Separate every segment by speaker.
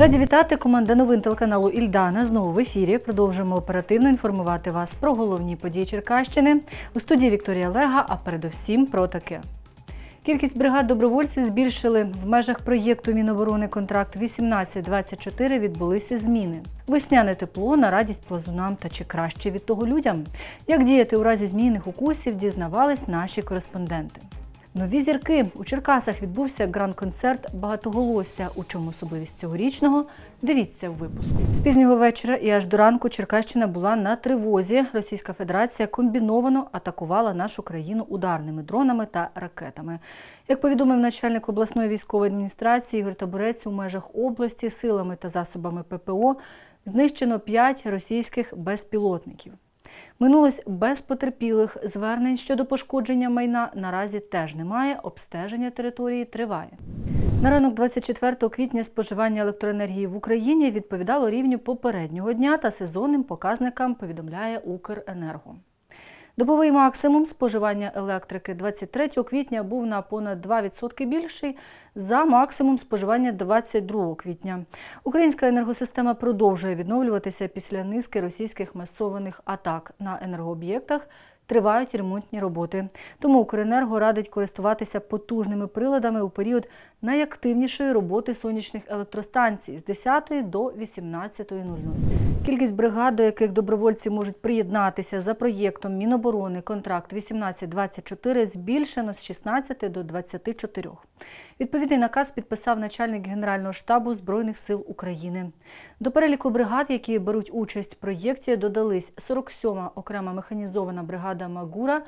Speaker 1: Раді вітати команда новин телеканалу Ільдана. Знову в ефірі. Продовжуємо оперативно інформувати вас про головні події Черкащини. У студії Вікторія Лега, а передусім про таке. Кількість бригад добровольців збільшили. В межах проєкту Міноборони контракт 18-24 відбулися зміни. Весняне тепло на радість плазунам та чи краще від того людям. Як діяти у разі змійних укусів, дізнавались наші кореспонденти. Нові зірки у Черкасах відбувся гранд-концерт Багатоголосся. У чому особливість цьогорічного? Дивіться в випуску. З пізнього вечора і аж до ранку Черкащина була на тривозі. Російська Федерація комбіновано атакувала нашу країну ударними дронами та ракетами. Як повідомив начальник обласної військової адміністрації Ігор Табурець, у межах області силами та засобами ППО знищено 5 російських безпілотників. Минулось без потерпілих звернень щодо пошкодження майна наразі теж немає. Обстеження території триває. На ранок 24 квітня споживання електроенергії в Україні відповідало рівню попереднього дня та сезонним показникам повідомляє Укренерго. Добовий максимум споживання електрики 23 квітня був на понад 2% більший за максимум споживання 22 квітня. Українська енергосистема продовжує відновлюватися після низки російських масованих атак на енергооб'єктах. Тривають ремонтні роботи. Тому Укренерго радить користуватися потужними приладами у період найактивнішої роботи сонячних електростанцій з 10 до 18.00. Кількість бригад, до яких добровольці можуть приєднатися за проєктом Міноборони контракт 18-24 збільшено з 16 до 24. Відповідний наказ підписав начальник Генерального штабу Збройних сил України. До переліку бригад, які беруть участь в проєкті, додались 47-ма окрема механізована бригада Магура,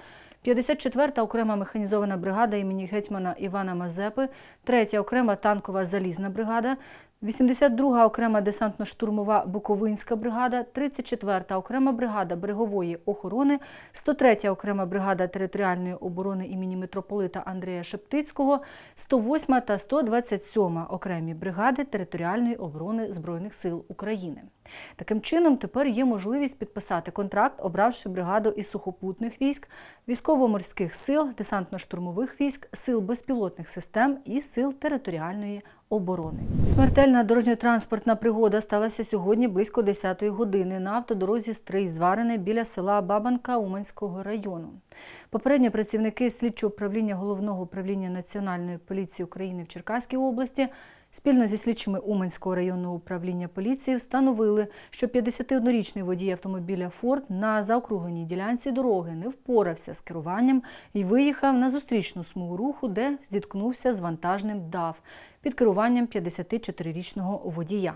Speaker 1: 54-та окрема механізована бригада імені гетьмана Івана Мазепи, 3-я окрема танкова залізна бригада, 82-га окрема десантно-штурмова Буковинська бригада, 34-та окрема бригада берегової охорони, 103-я окрема бригада територіальної оборони імені митрополита Андрія Шептицького, 108-ма та 127-ма окремі бригади територіальної оборони Збройних сил України. Таким чином, тепер є можливість підписати контракт, обравши бригаду із сухопутних військ, військово-морських сил, десантно-штурмових військ, сил безпілотних систем і сил територіальної оборони. Смертельна дорожньо-транспортна пригода сталася сьогодні близько 10-ї години на автодорозі Стрий зварене біля села Бабанка Уманського району. Попередньо працівники слідчого управління головного управління Національної поліції України в Черкаській області спільно зі слідчими Уманського районного управління поліції встановили, що 51-річний водій автомобіля Форд на заокругленій ділянці дороги не впорався з керуванням і виїхав на зустрічну смугу руху, де зіткнувся з вантажним ДАВ під керуванням 54-річного водія.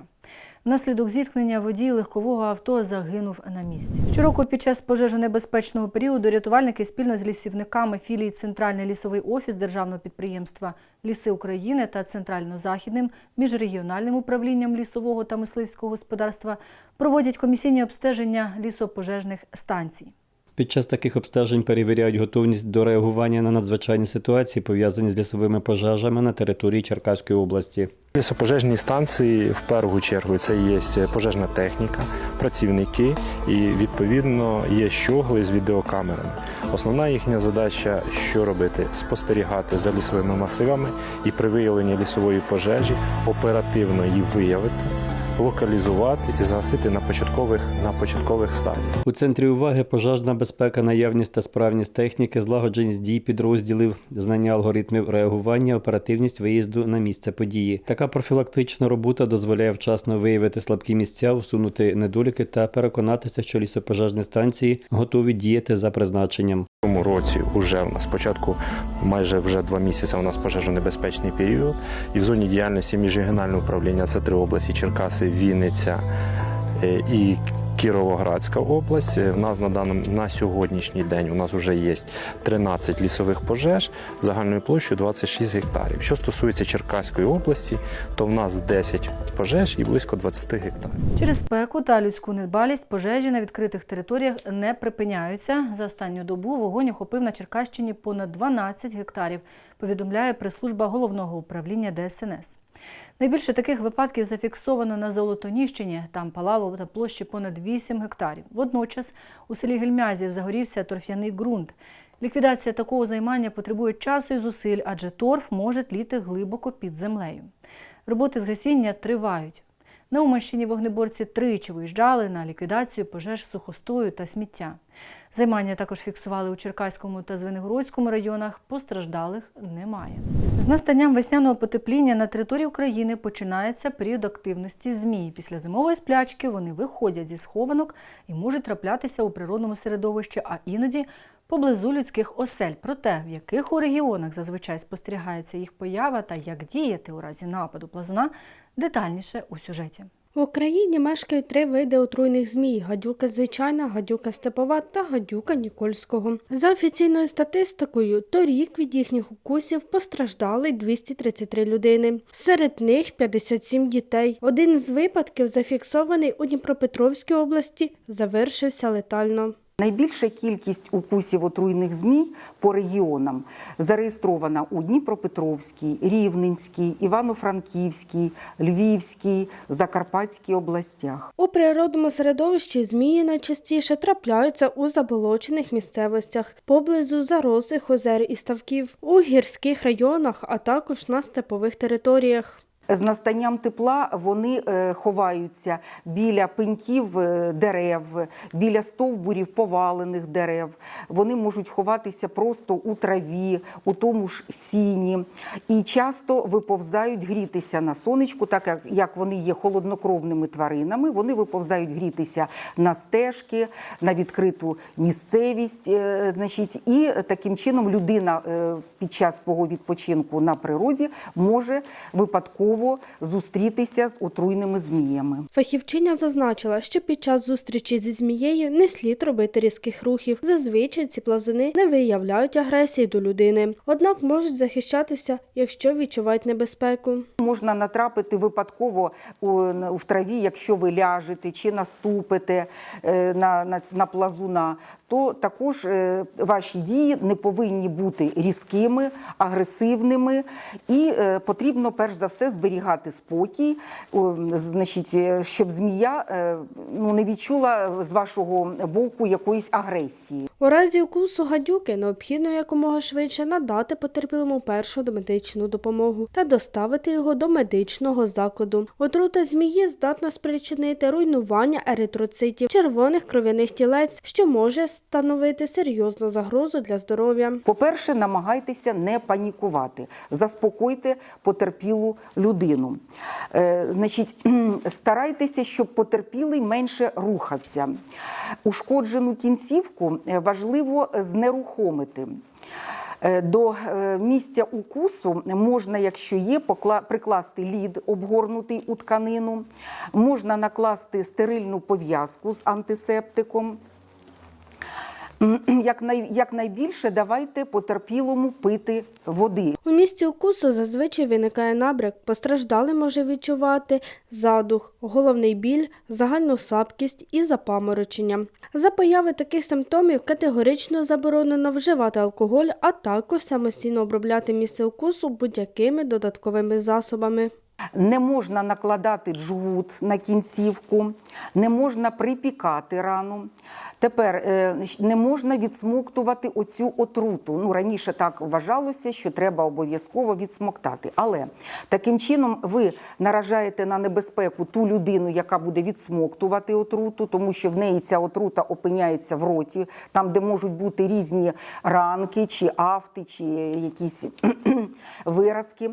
Speaker 1: Внаслідок зіткнення водій легкового авто загинув на місці. Щороку під час пожежонебезпечного періоду рятувальники спільно з лісівниками філії Центральний лісовий офіс державного підприємства Ліси України та Центрально-Західним міжрегіональним управлінням лісового та мисливського господарства проводять комісійні обстеження лісопожежних станцій.
Speaker 2: Під час таких обстежень перевіряють готовність до реагування на надзвичайні ситуації, пов'язані з лісовими пожежами на території Черкаської області.
Speaker 3: Лісопожежні станції в першу чергу це є пожежна техніка, працівники і відповідно є щогли з відеокамерами. Основна їхня задача що робити? Спостерігати за лісовими масивами і при виявленні лісової пожежі оперативно її виявити, локалізувати і загасити на початкових на початкових стадіях.
Speaker 2: У центрі уваги пожежна безпека, наявність та справність техніки, злагодженість дій підрозділів, знання алгоритмів реагування, оперативність виїзду на місце події. Така профілактична робота дозволяє вчасно виявити слабкі місця, усунути недоліки та переконатися, що лісопожежні станції готові діяти за призначенням.
Speaker 3: Цьому році вже в нас спочатку майже вже два місяці у нас пожежонебезпечний період. І в зоні діяльності міжрегіонального управління це три області Черкаси, Вінниця е, і Кіровоградська область. У нас на даному на сьогоднішній день у нас вже є 13 лісових пожеж загальною площею 26 гектарів. Що стосується Черкаської області, то в нас 10 пожеж і близько 20 гектарів.
Speaker 1: Через спеку та людську недбалість пожежі на відкритих територіях не припиняються. За останню добу вогонь охопив на Черкащині понад 12 гектарів, повідомляє прес-служба головного управління ДСНС. Найбільше таких випадків зафіксовано на Золотоніщині. Там палало на площі понад 8 гектарів. Водночас у селі Гельмязів загорівся торф'яний ґрунт. Ліквідація такого займання потребує часу і зусиль, адже торф може тліти глибоко під землею. Роботи з гасіння тривають. На Уманщині вогнеборці тричі виїжджали на ліквідацію пожеж сухостою та сміття. Займання також фіксували у Черкаському та Звенигородському районах. Постраждалих немає. З настанням весняного потепління на території України починається період активності змій. Після зимової сплячки вони виходять зі схованок і можуть траплятися у природному середовищі, а іноді поблизу людських осель. Про те, в яких у регіонах зазвичай спостерігається їх поява та як діяти у разі нападу плазуна, детальніше у сюжеті.
Speaker 4: В Україні мешкають три види отруйних змій: гадюка звичайна, гадюка степова та гадюка Нікольського. За офіційною статистикою, торік від їхніх укусів постраждали 233 людини. Серед них 57 дітей. Один з випадків, зафіксований у Дніпропетровській області, завершився летально.
Speaker 5: Найбільша кількість укусів отруйних змій по регіонам зареєстрована у Дніпропетровській, Рівненській, Івано-Франківській, Львівській, Закарпатській областях.
Speaker 4: У природному середовищі змії найчастіше трапляються у заболочених місцевостях, поблизу зарослих озер і ставків, у гірських районах, а також на степових територіях.
Speaker 5: З настанням тепла вони е, ховаються біля пеньків е, дерев, біля стовбурів повалених дерев. Вони можуть ховатися просто у траві, у тому ж сіні. І часто виповзають грітися на сонечку, так як, вони є холоднокровними тваринами. Вони виповзають грітися на стежки, на відкриту місцевість. е, Значить, і таким чином людина під час свого відпочинку на природі може випадково зустрітися з отруйними зміями.
Speaker 4: Фахівчиня зазначила, що під час зустрічі зі змією не слід робити різких рухів. Зазвичай ці плазуни не виявляють агресії до людини, однак можуть захищатися, якщо відчувають небезпеку.
Speaker 5: Можна натрапити випадково у, в траві, якщо ви ляжете чи наступите е, на, на, на плазуна, то також е, ваші дії не повинні бути різкими, агресивними, і е, потрібно перш за все зберігати спокій, значить, е, щоб змія ну, не відчула з вашого боку якоїсь агресії.
Speaker 4: У разі укусу гадюки необхідно якомога швидше надати потерпілому першу домедичну допомогу та доставити його до медичного закладу. Отрута змії здатна спричинити руйнування еритроцитів, червоних кров'яних тілець, що може становити серйозну загрозу для здоров'я.
Speaker 5: По-перше, намагайтеся не панікувати, заспокойте потерпілу людину. Е, значить, старайтеся, щоб потерпілий менше рухався. Ушкоджену кінцівку е, важливо знерухомити. Е, До е, місця укусу можна, якщо є, прикласти лід, обгорнутий у тканину, можна накласти стерильну пов'язку з антисептиком. Як, най, якнайбільше давайте потерпілому пити води.
Speaker 4: У місці укусу зазвичай виникає набряк. Постраждалий може відчувати задух, головний біль, загальну слабкість і запаморочення. За появи таких симптомів категорично заборонено вживати алкоголь, а також самостійно обробляти місце укусу будь-якими додатковими засобами.
Speaker 5: Не можна накладати джгут на кінцівку, не можна припікати рану. Тепер е, не можна відсмоктувати оцю отруту. Ну раніше так вважалося, що треба обов'язково відсмоктати. Але таким чином ви наражаєте на небезпеку ту людину, яка буде відсмоктувати отруту, тому що в неї ця отрута опиняється в роті, там, де можуть бути різні ранки, чи афти, чи якісь виразки.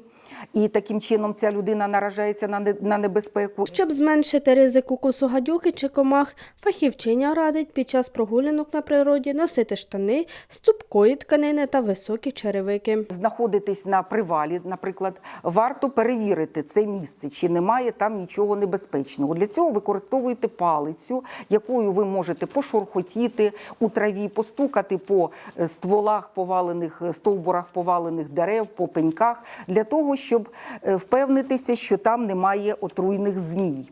Speaker 5: І таким чином ця людина наражається на не- на небезпеку.
Speaker 4: Щоб зменшити ризик укусу гадюки чи комах, фахівчиня радить під час прогулянок на природі носити штани з цупкої тканини та високі черевики.
Speaker 5: знаходитесь на привалі, наприклад, варто перевірити це місце, чи немає там нічого небезпечного. Для цього використовуєте палицю, якою ви можете пошурхотіти у траві, постукати по е, стволах повалених е, стовбурах повалених дерев, по пеньках, для того, щоб е, впевнитися, що там немає отруйних змій.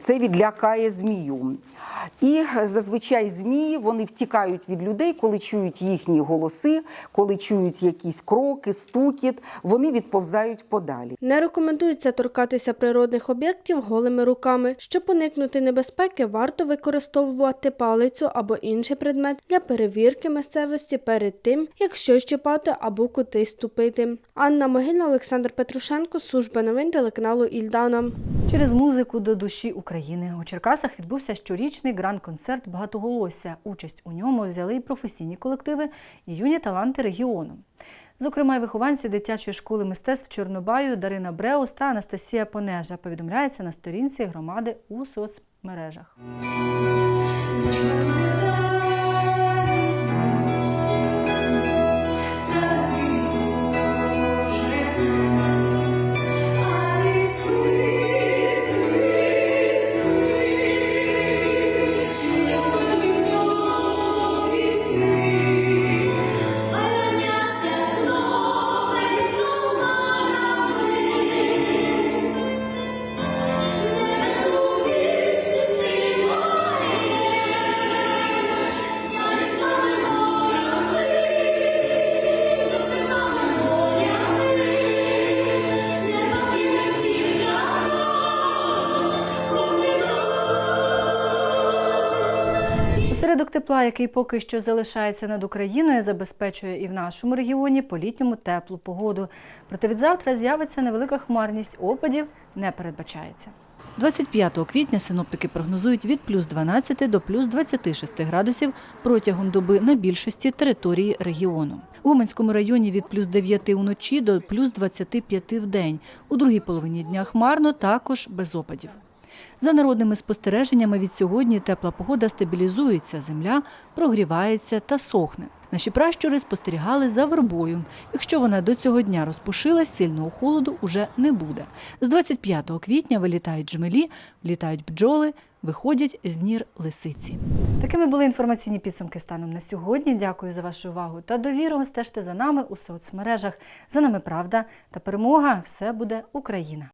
Speaker 5: Це відлякає змію. І зазвичай змії вони втікають від людей, коли чують їхні голоси, коли чують якісь кроки, стукіт, вони відповзають подалі.
Speaker 4: Не рекомендується торкатися природних об'єктів голими руками. Щоб уникнути небезпеки, варто використовувати палицю або інший предмет для перевірки місцевості перед тим, як щось чіпати або кудись ступити. Анна Могильна, Олександр Петрушенко, служба новин телеканалу Ільдана.
Speaker 1: Через музику до душі України у Черкасах відбувся щорічний гранд-концерт Багатоголосся. Участь у ньому взяли і професійні колективи, і юні таланти регіону. Зокрема, й вихованці дитячої школи мистецтв Чорнобаю Дарина Бреус та Анастасія Понежа повідомляється на сторінці громади у соцмережах. Осередок тепла, який поки що залишається над Україною, забезпечує і в нашому регіоні по літньому теплу погоду. Проте від завтра з'явиться невелика хмарність, опадів не передбачається. 25 квітня синоптики прогнозують від плюс 12 до плюс 26 градусів протягом доби на більшості території регіону. У Уманському районі від плюс 9 уночі до плюс 25 в день. У другій половині дня хмарно, також без опадів. За народними спостереженнями від сьогодні тепла погода стабілізується, земля прогрівається та сохне. Наші пращури спостерігали за вербою. Якщо вона до цього дня розпушилась, сильного холоду уже не буде. З 25 квітня вилітають джмелі, влітають бджоли, виходять з нір лисиці. Такими були інформаційні підсумки станом на сьогодні. Дякую за вашу увагу та довіру. Стежте за нами у соцмережах. За нами правда та перемога. Все буде Україна.